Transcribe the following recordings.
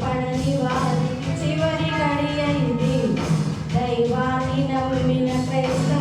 పడని వారి చివరి కడి అయింది. దైవాన్ని నమ్మిన క్రైస్త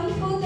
ಸ್ವಲ್ಪ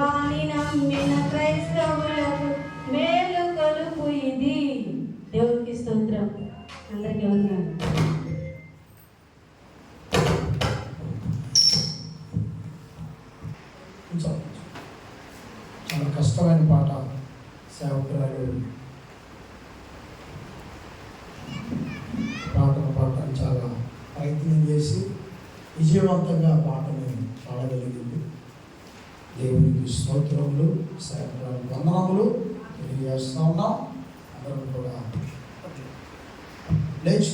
వాణి నమ్మిన మేలు దేవునికి అందరికీ చాలా కష్టమైన పాట సేవకురాలు పాటన పాటను చాలా ప్రయత్నం చేసి విజయవంతంగా పాటను పాడగలిగింది. దేవునికి స్తోత్రములు సేవకురాలు వందనములు తెలియజేస్తా ఉన్నాం. అందరం కూడా లేచి